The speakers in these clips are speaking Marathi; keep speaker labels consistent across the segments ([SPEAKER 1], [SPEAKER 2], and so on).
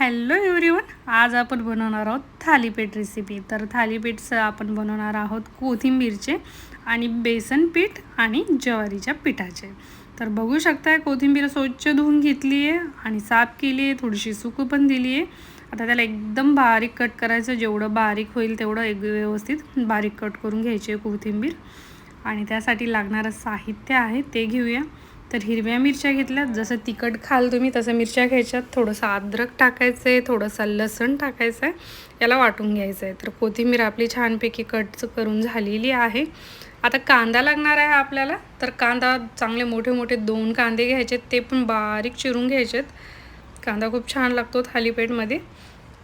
[SPEAKER 1] हॅलो एव्हरीवन आज आपण बनवणार आहोत थालीपीठ रेसिपी तर थालीपीठचं आपण बनवणार आहोत कोथिंबीरचे आणि बेसन पीठ आणि ज्वारीच्या पिठाचे. तर बघू शकताय कोथिंबीर स्वच्छ धुवून घेतली आहे आणि साफ केली आहे थोडीशी सुकू पण दिली आहे आता त्याला एकदम बारीक कट करायचं जेवढं बारीक होईल तेवढं एक व्यवस्थित बारीक कट करून घ्यायची आहे कोथिंबीर. आणि त्यासाठी लागणारं साहित्य आहे ते घेऊया. तर हिरव्या मिरच्या घेतल्यात. जसं तिखट खाल तुम्ही तसं मिरच्या घ्यायच्यात. थोडंसं अद्रक टाकायचं आहे थोडंसं लसण टाकायचं आहे याला वाटून घ्यायचं आहे तर कोथिंबीर आपली छानपैकी कट करून झालेली आहे. आता कांदा लागणार आहे आपल्याला. तर कांदा चांगले मोठे मोठे दोन कांदे घ्यायचे ते पण बारीक चिरून घ्यायचेत. कांदा खूप छान लागतो थालीपेठमध्ये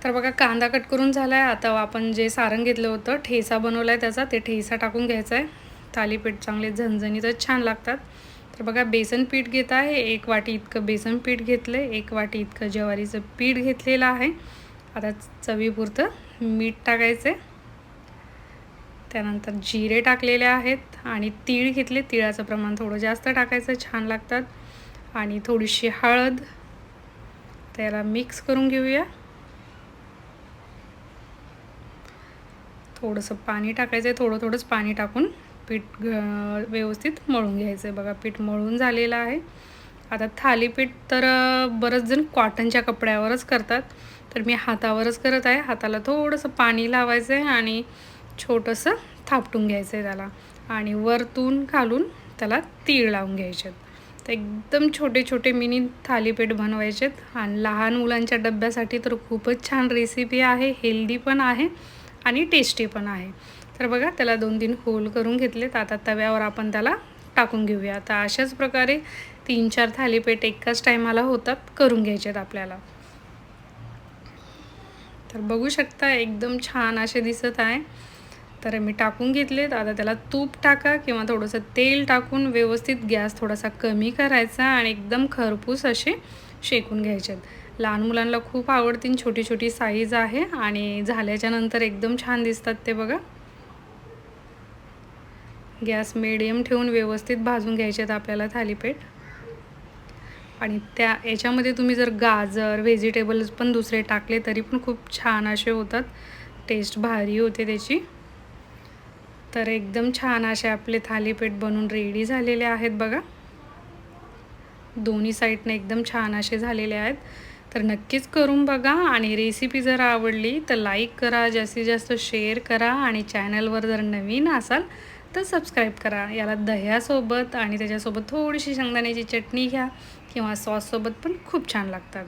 [SPEAKER 1] तर बघा कांदा कट करून झाला आहे आता आपण जे सारण घेतलं होतं ठेसा बनवला आहे त्याचा. ते ठेसा टाकून घ्यायचा आहे थालीपीठ चांगले झणझणीतच छान लागतात. तर बघा बेसन पीठ घेत आहे. एक वाटी इतकं बेसन पीठ घेतलं आहे एक वाटी इतकं ज्वारीचं पीठ घेतलेलं आहे. आता चवीपुरतं मीठ टाकायचं आहे त्यानंतर जिरे टाकलेले आहेत आणि तीळ घेतले. तिळाचं प्रमाण थोडं जास्त टाकायचं छान लागतात. आणि थोडीशी हळद त्याला मिक्स करून घेऊया. थोडंसं पाणी टाकायचं आहे थोडं थोडंच पाणी टाकून पीठ व्यवस्थित मळून घ्यायचं. आहे बघा पीठ मळून झालेलं आहे. आता थालीपीठ तर बरंच जण कॉटनच्या कपड्यावरच करतात. तर मी हातावरच करत आहे. हाताला थोडंसं पाणी लावायचं आहे आणि छोटंसं थापटून घ्यायचं आहे त्याला. आणि वरतून घालून त्याला तीळ लावून घ्यायचे तर एकदम छोटे छोटे मिनी थालीपीठ बनवायचे आणि लहान मुलांच्या डब्यासाठी तर खूपच छान रेसिपी आहे. हेल्दी पण आहे आणि टेस्टी पण आहे. तर बघा त्याला दोन तीन होल करून घेतलेत. आता तव्यावर आपण त्याला टाकून घेऊया. आता अशाच प्रकारे तीन चार थालीपीठ एकाच टायमाला होतात करून घ्यायचेत आपल्याला. तर बघू शकता एकदम छान असे दिसत आहे. तर मी टाकून घेतलेत. आता त्याला तूप टाका किंवा थोडंसं तेल टाकून व्यवस्थित गॅस थोडासा कमी करायचा आणि एकदम खरपूस असे शेकून घ्यायचेत. लहान मुलांना खूप आवडतील छोटी छोटी साईज आहे आणि झाल्याच्यानंतर एकदम छान दिसतात ते बघा. गॅस मिडियम ठेवून व्यवस्थित भाजून घ्यायचे आहेत आपल्याला थालीपीठ. आणि त्या याच्यामध्ये तुम्ही जर गाजर व्हेजिटेबल्स पण दुसरे टाकले तरी पण खूप छान असे होतात. टेस्ट भारी होते त्याची. तर एकदम छान असे आपले थालीपीठ बनून रेडी झालेले आहेत बघा. दोन्ही साईडने एकदम छान असे झालेले आहेत. तर नक्कीच करून बघा आणि रेसिपी जर आवडली तर लाईक करा जास्तीत जास्त शेअर करा आणि चॅनलवर जर नवीन असाल तर सबस्क्राईब करा. याला दह्यासोबत आणि त्याच्यासोबत थोडीशी शेंगदाण्याची चटणी घ्या किंवा सॉससोबत पण खूप छान लागतात.